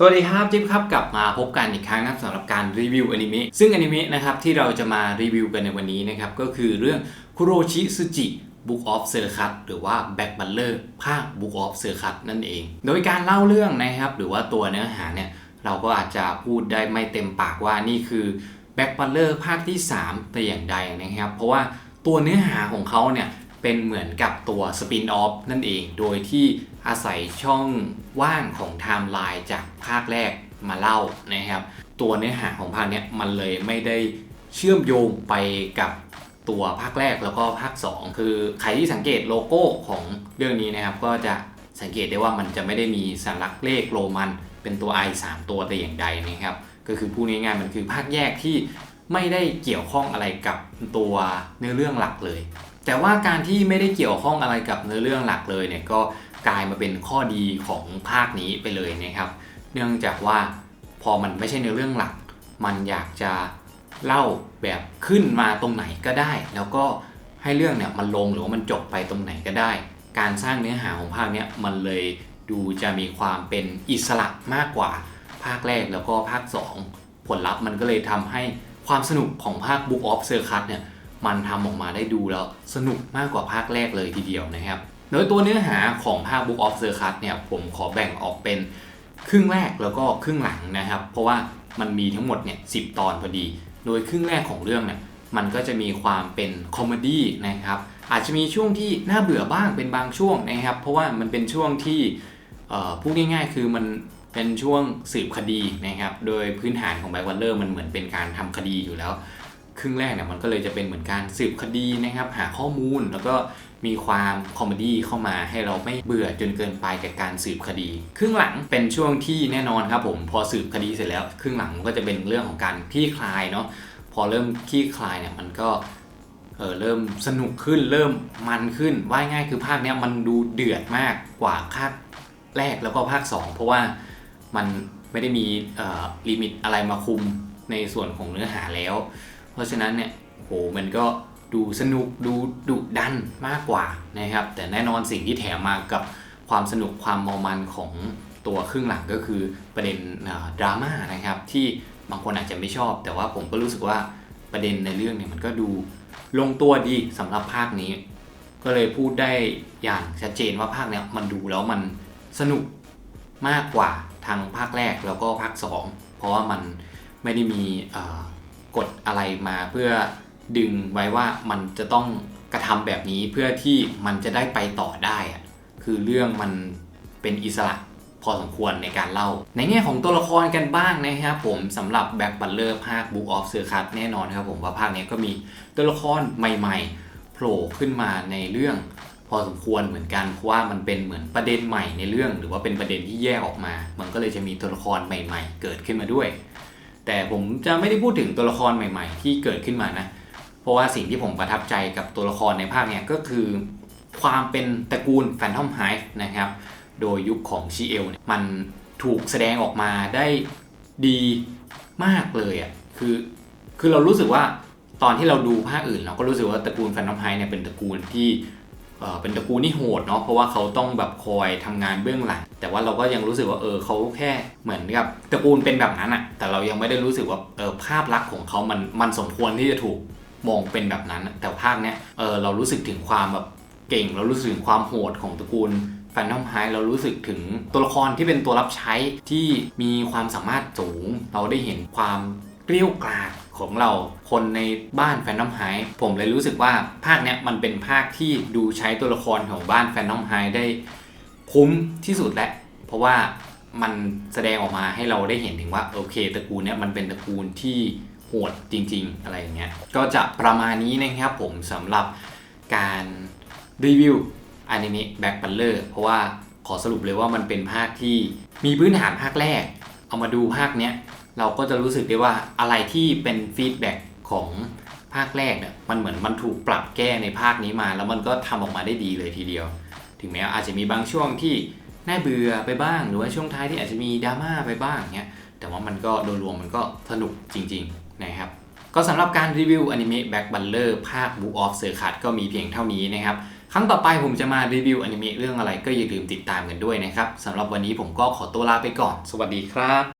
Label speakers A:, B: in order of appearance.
A: สวัสดีครับจิ๊บครับกลับมาพบกันอีกครั้งนะครับสำหรับการรีวิวอนิเมะซึ่งอนิเมะนะครับที่เราจะมารีวิวกันในวันนี้นะครับก็คือเรื่องคุโรชิซึจิ Book of c i r c u s หรือว่า Back b u t l e r ภาค Book of c i r c u s นั่นเอง โดยการเล่าเรื่องนะครับ หรือว่าตัวเนื้อหาเนี่ย เราก็อาจจะพูดได้ไม่เต็มปากว่านี่คือ Back b u t l e r ภาคที่ 3 แต่อย่างใดนะครับ เพราะว่าตัวเนื้อหาของเขาเนี่ยเป็นเหมือนกับตัวสปินออฟนั่นเอง โดยที่อาศัยช่องว่างของไทม์ไลน์จาก ภาคแรกมาเล่านะครับ ตัวเนื้อหาของภาคเนี้ยมันเลยไม่ได้เชื่อมโยงไปกับตัวภาคแรกแล้วก็ภาค 2 คือใครที่สังเกตโลโก้ของเรื่องนี้นะครับ ก็จะสังเกตได้ว่ามันจะไม่ได้มีสัญลักษณ์เลขโรมัน เป็นตัว I 3ตัวแต่อย่างใดนะครับ ก็คือพูดง่ายๆมันคือภาคแยกที่ไม่ได้เกี่ยวข้องอะไรกับตัวเนื้อเรื่องหลักเลย แต่ว่าการที่ไม่ได้เกี่ยวข้องอะไรกับเนื้อเรื่องหลักเลยเนี่ยก็กลายมาเป็นข้อดีของภาคนี้ไปเลยนะครับ เนื่องจากว่าพอมันไม่ใช่เนื้อเรื่องหลัก มันอยากจะเล่าแบบขึ้นมาตรงไหนก็ได้ แล้วก็ให้เรื่องเนี่ยมันลงหรือว่ามันจบไปตรงไหนก็ได้ การสร้างเนื้อหาของภาคเนี้ยมันเลยดูจะมีความเป็นอิสระมากกว่าภาคแรกแล้วก็ภาค 2 ผลลัพธ์มันก็เลยทำให้ความสนุกของภาค Book of Circus เนี่ยมันทำออกมาได้ดูแล้วสนุกมากกว่าภาคแรกเลยทีเดียวนะครับ โดยตัวเนื้อหาของภาค Book of Circus เนี่ยผมขอแบ่งออกเป็น ครึ่งแรกแล้วก็ครึ่งหลังนะครับ เพราะว่ามันมีทั้งหมดเนี่ยสิตอนพอดี โดยครึ่งแรกของเรื่องเนี่ยมันก็จะมีความเป็นคอมเมดี้นะครับอาจจะมีช่วงที่น่าเบื่อบ้างเป็นบางช่วงนะครับ เพราะว่ามันเป็นช่วงที่พูดง่ายๆ คือมันเป็นช่วงสืบคดีนะครับ โดยพื้นฐานของแบ็กวันเลอร์มันเหมือนเป็นการทำคดีอยู่แล้ว ครึ่งแรกเนี่ยมันก็เลยจะเป็นเหมือนการสืบคดีนะครับ หาข้อมูลแล้วก็มีความคอมเมดี้เข้ามาให้เราไม่เบื่อจนเกินไปกับการสืบคดี ครึ่งหลังเป็นช่วงที่แน่นอนครับผมพอสืบคดีเสร็จแล้ว ครึ่งหลังมันก็จะเป็นเรื่องของการคลี่คลายเนาะพอเริ่มคลี่คลายเนี่ยมันก็เออเริ่มสนุกขึ้นเริ่มมันขึ้นว่ายง่ายคือภาคเนี้ยมันดูเดือดมากกว่าภาคแรกแล้วก็ภาค 2 เพราะว่ามันไม่ได้มีลิมิตอะไรมาคุมในส่วนของเนื้อหาแล้ว เพราะฉะนั้นเนี่ยโหมันก็ดูสนุกดูดุดันมากกว่านะครับ แต่แน่นอนสิ่งที่แถมมากับความสนุกความมอมันของตัวครึ่งหลังก็คือประเด็นดราม่านะครับที่บางคนอาจจะไม่ชอบ แต่ว่าผมก็รู้สึกว่าประเด็นในเรื่องเนี่ยมันก็ดูลงตัวดีสำหรับภาคนี้ ก็เลยพูดได้อย่างชัดเจนว่าภาคเนี้ยมันดูแล้วมันสนุกมากกว่าทางภาคแรกแล้วก็ภาค 2 เพราะว่ามันไม่ได้มีอ กฎอะไรมาเพื่อดึงไว้ว่ามันจะต้องกระทำแบบนี้เพื่อที่มันจะได้ไปต่อได้อะคือเรื่องมันเป็นอิสระพอสมควรในการเล่า ในแง่ของตัวละครกันบ้างนะครับผมสำหรับแบ็คบัลเลอร์ภาค Book of Circus แน่นอนครับผมว่าภาคนี้ก็มีตัวละครใหม่ๆโผล่ขึ้นมาในเรื่องพอสมควรเหมือนกันเพราะว่ามันเป็นเหมือนประเด็นใหม่ในเรื่อง หรือว่าเป็นประเด็นที่แยกออกมา มันก็เลยจะมีตัวละครใหม่ ๆ เกิดขึ้นมาด้วย แต่ผมจะไม่ได้พูดถึงตัวละครใหม่ ๆ ที่เกิดขึ้นมานะ เพราะว่าสิ่งที่ผมประทับใจกับตัวละครในภาคเนี้ยก็คือ ความเป็นตระกูลแฟนทอมไฮฟ์นะครับ โดยยุคของชีเอลเนี่ยมันถูกแสดงออกมาได้ดีมากเลยอะ่ะคือคือเรารู้สึกว่าตอนที่เราดูภาคอื่น เราก็รู้สึกว่าตระกูลแฟนทอมไฮฟ์เนี่ยเป็นตระกูลที่ เออเป็นตระกูลที่โหดเนาะเพราะว่าเขาต้องแบบคอยทำงานเบื้องหลัง แต่ว่าเราก็ยังรู้สึกว่าเออเขาแค่เหมือนกับตระกูลเป็นแบบนั้นอะแต่เรายังไม่ได้รู้สึกว่าเออภาพลักษณ์ของเขามันมันสมควรที่จะถูกมองเป็นแบบนั้น แต่ภาคเนี้ยเออเรารู้สึกถึงความแบบเก่ง เรารู้สึกถึงความโหดของตระกูลแฟนทอมไฮเรารู้สึกถึงตัวละครที่เป็นตัวรับใช้ที่มีความสามารถสูง เราได้เห็นความเกลี้ยวกราด ของเราคนในบ้านแฟนทอมไฮผมเลยรู้สึกว่าภาคเนี้ยมันเป็นภาคที่ดูใช้ตัวละครของบ้านแฟนทอมไฮได้คุ้มที่สุดแหล้วเพราะว่ามันแสดงออกมาให้เราได้เห็นถึงว่าโอเคตระกูลเนี้ยมันเป็นตระกูลที่โหดจริง ๆ อะไรอย่างเงี้ยก็จะประมาณนี้นะครับผมสำหรับการรีวิวอนิเมะแบ็คบัลเลอร์เพราะว่าขอสรุปเลยว่ามันเป็นภาคที่มีพื้นฐานภาคแรก เอามาดูภาคเนี้ย เราก็จะรู้สึกได้ว่าอะไรที่เป็นฟีดแบ็กของภาคแรกเนี่ยมันเหมือนมันถูกปรับแก้ในภาคนี้มา แล้วมันก็ทำออกมาได้ดีเลยทีเดียว ถึงแม้อาจจะมีบางช่วงที่น่าเบื่อไปบ้าง หรือว่าช่วงท้ายที่อาจจะมีดราม่าไปบ้างเงี้ยแต่ว่ามันก็โดยรวมมันก็สนุกจริงๆนะครับก็สำหรับการรีวิวอนิเมะแบ็คบัลเลอร์ภาค Book of Circuit ก็มีเพียงเท่านี้นะครับครั้งต่อไปผมจะมารีวิวอนิเมะเรื่องอะไรก็อย่าลืมติดตามกันด้วยนะครับสำหรับวันนี้ผมก็ขอตัวลาไปก่อน สวัสดีครับ